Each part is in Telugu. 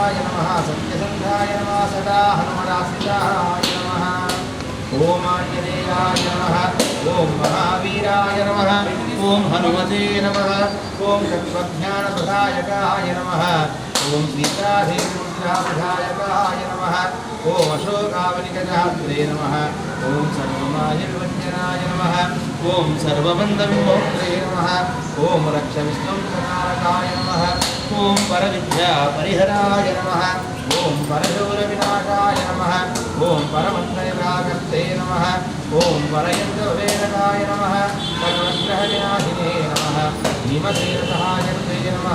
సత్యవ్రతాయ నమ. సత్యసంధాయ నమ సదా హనుమదాశ్రితాయ నమ. ఓం ఆంజనేయాయ నమ. ఓం మహావీరాయ నమ. ఓం హనుమతే నమ. ఓం తత్వజ్ఞానప్రదాయకాయ నమ. ఓం సీతాదేవిరుద్రాభిధాయకాయ నమ. ఓం అశోకావనికజాత్రే నమ. ఓం సర్వమాయుర్వంజనాయ నమ. ఓం సర్వబంధవిమోత్రే నమ. ఓం రక్ష విష్ణుంకనారకాయ నమ. ఓం పరవిద్యా పరిహరాయ నమ. ఓం పరశూరవినాశాయ నమ. ఓం పరమంత్రనిరాకర్తే నమ. ఓం పరయంత్రవేదకాయ నమ. పరమగ్రహ వినాశినే నమ. భీమసేనసహాయకృతే నమ.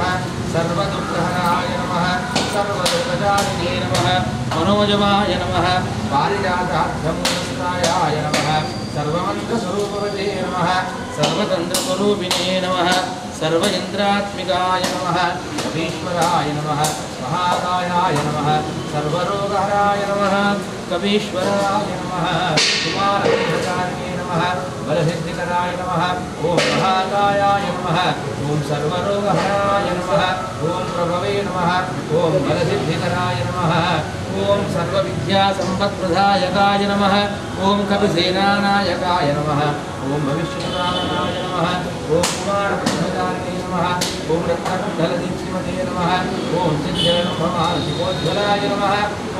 सर्वदुःखहराय नम सर्वदुःखदारिणे नमः, मनोजमाय नम पारिजातार्थमूर्तायाय नमः सर्वमन्त्रस्वरूपवते नमः सर्वतन्त्रस्वरूपिणे नमः सर्व इन्द्रात्मिकाय नमः, कवीश्वराय नम महाकाय नम, सर्वरोगहराय नम, कवीश्वराय नम कुमारकार्ये नम, बलसिद्धिकराय नम ॐ महाकाय नम ఓం సర్వరోగహరాయ నమ ఓం ప్రభవే నమ ఓం బలసిద్ధికరాయ నమ ఓం సర్వవిద్యాసంపత్ప్రదాయకాయ నమ ఓం కపిసేనానాయకాయ నమ ఓం భవిష్యత్కారణాయ నమ ఓం కుమారకారిణే నమ ఓం రత్నకుండలదీప్తిమతే నమ ఓం చిద్యనుభమాలశివోజ్వలాయ నమ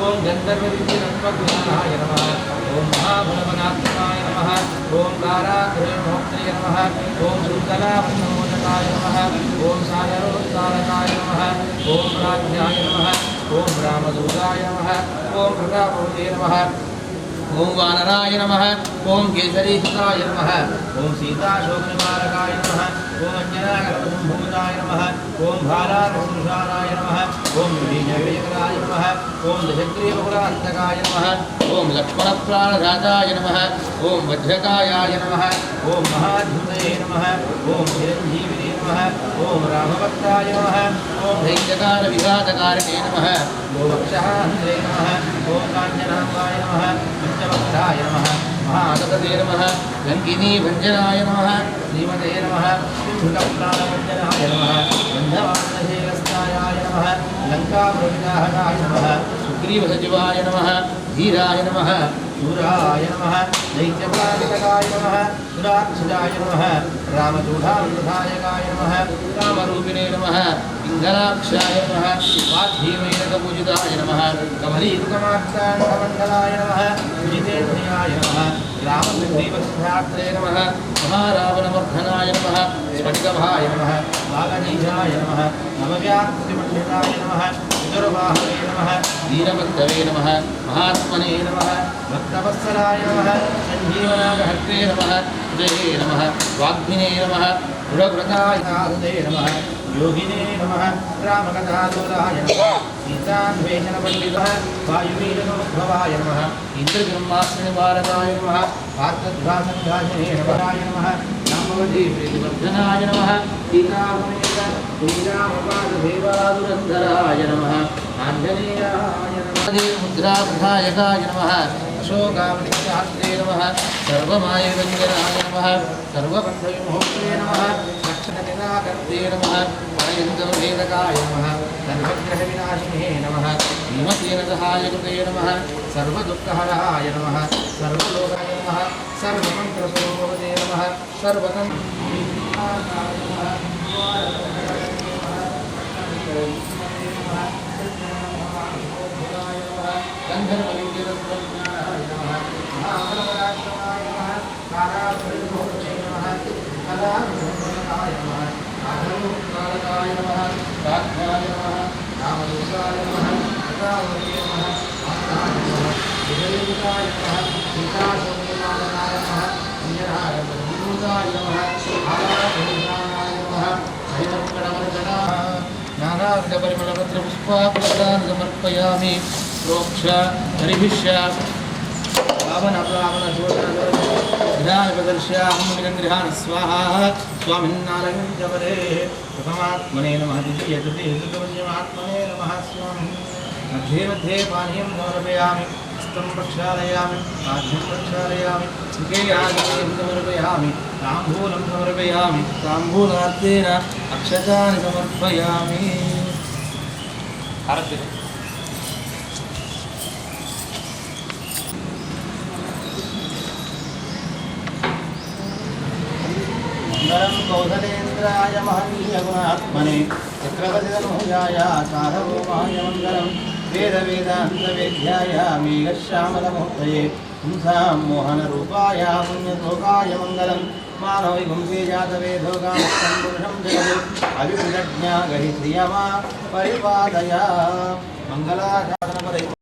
ఓం గంధర్వవిద్యనత్వజ్ఞానాయ నమ ఓం మహాబలవనాత్మకాయ నమ ఓం కారాగ్రహమోక్షయ నమ ఓం శృంఖలాపన్నమోదకాయ सारकाय नम ओं सागरो नम ओं ॐ नम ओं ॐ रामदूताय नमः ॐ प्रतापवते नमः ॐ वानराय ओं ॐ नम ओं सीताशोक निवारकाय नम ओं अंजनाय नम ओं भालारसुषाराय नम ओं विजयराय नम ओं दशग्रीवपुरान्तकाय नम ओम लक्ष्मण प्राणराजाय नम ओं वज्रकायाय ओं महाधुमे नम ओं ओम चिरञ्जीविने नमः, ओम रामभक्ताय नम, ओम धैर्यकार विघातकारणे नम गोवक्षान्त्रे नम, ओम काञ्चनाम्बाय नमः पञ्चभक्ताय नम महागतते नम लङ्किनी भञ्जनाय नम, श्रीमते नमः सिन्धुकप्राणभञ्जनाय नम बन्धवानशेलस्थायाय नमः लङ्काप्रविदाहराय सुग्रीवसचिवाय नमः, धीराय नमः, शूराय नमः, दैत्यपालिकाय नमः, सुराक्षिताय नमः रामचूढामृधायकाय नमः, रामरूपिणे नमः, पिङ्गलाक्षाय नमः पार्थीवैनकपूजिताय नमः कमलीकृतमार्ताण्डमण्डलाय नमः विजितेन्द्रियाय नमः रामसन्दीपसिद्धात्रे नमः, महारावणवर्धनाय नमः, स्फटिकभाय नमः, बालनीजाय नमः, नवव्याप्तिमण्डिताय नमः వీరభక్తవే నమ మహాత్మనే నమ భక్తవత్సలాయ నమ సంజీవనాగహర్తే నమ జయే నమ వాగ్మినే నమ దృఢవ్రతాయ నాదే నమ యోగినే నమ రామకథాదూరాయ నమ సీతాన్వేషణ పండిత వాయువీరభవాయ నమ ఇంద్రబ్రహ్మాస్త్రనివారకాయ నమ పార్థధ్వాసంఘాసనే నమరాయ నమ రామవధీ ప్రీతివర్ధనాయ నమ. సీతామేత శ్రీరామపాదదేవాదురంధరాయ నమ. ఆంజనేయాయ నమ. ముద్రాప్రధాయకాయ నమ. అశోకావనిత్యాత్రే నమ. సర్వమాయవ్యంజనాయ నమ. సర్వబంధవిమోక్షే నమ. రక్షణనిరాకర్తే నమ. పరయంతమవేదకాయ నమ. సర్వగ్రహ వినాశినే నమ. భీమసేన సహాయకృతే నమ. సర్వదుఃఖహరాయ सर्वगम रामदूताय नमः। शिवाय नमः प्रोक्ष हरिभिश्च स्वाहा स्वामिन्नालयञ्जवरेः प्रथमात्मने नमः द्वितीयतृतीयतृतमन्यमात्मने नमः स्वामिन् मध्ये मध्ये पानीयं समर्पयामि हस्तं प्रक्षालयामि आद्यं प्रक्षालयामि मुखे आगमनं समर्पयामि ताम्बूलं समर्पयामि ताम्बूलार्तेन अक्षतानि समर्पयामि आरभ्यते मङ्गलं कौसलेन्द्राय महनीयगुणात्मने चक्रवर्तितनूजाय सार्वभौमाय मङ्गलं वेदवेदान्तवेद्याय मेघश्यामलमूर्तये पुंसां मोहनरूपाय पुण्यश्लोकाय मङ्गलं मानवैपुंसे जातवेदोगामस्तं पुरुषं जगत् अभिपुजज्ञागहि श्रियमा परिपादय मङ्गलाशासनपदे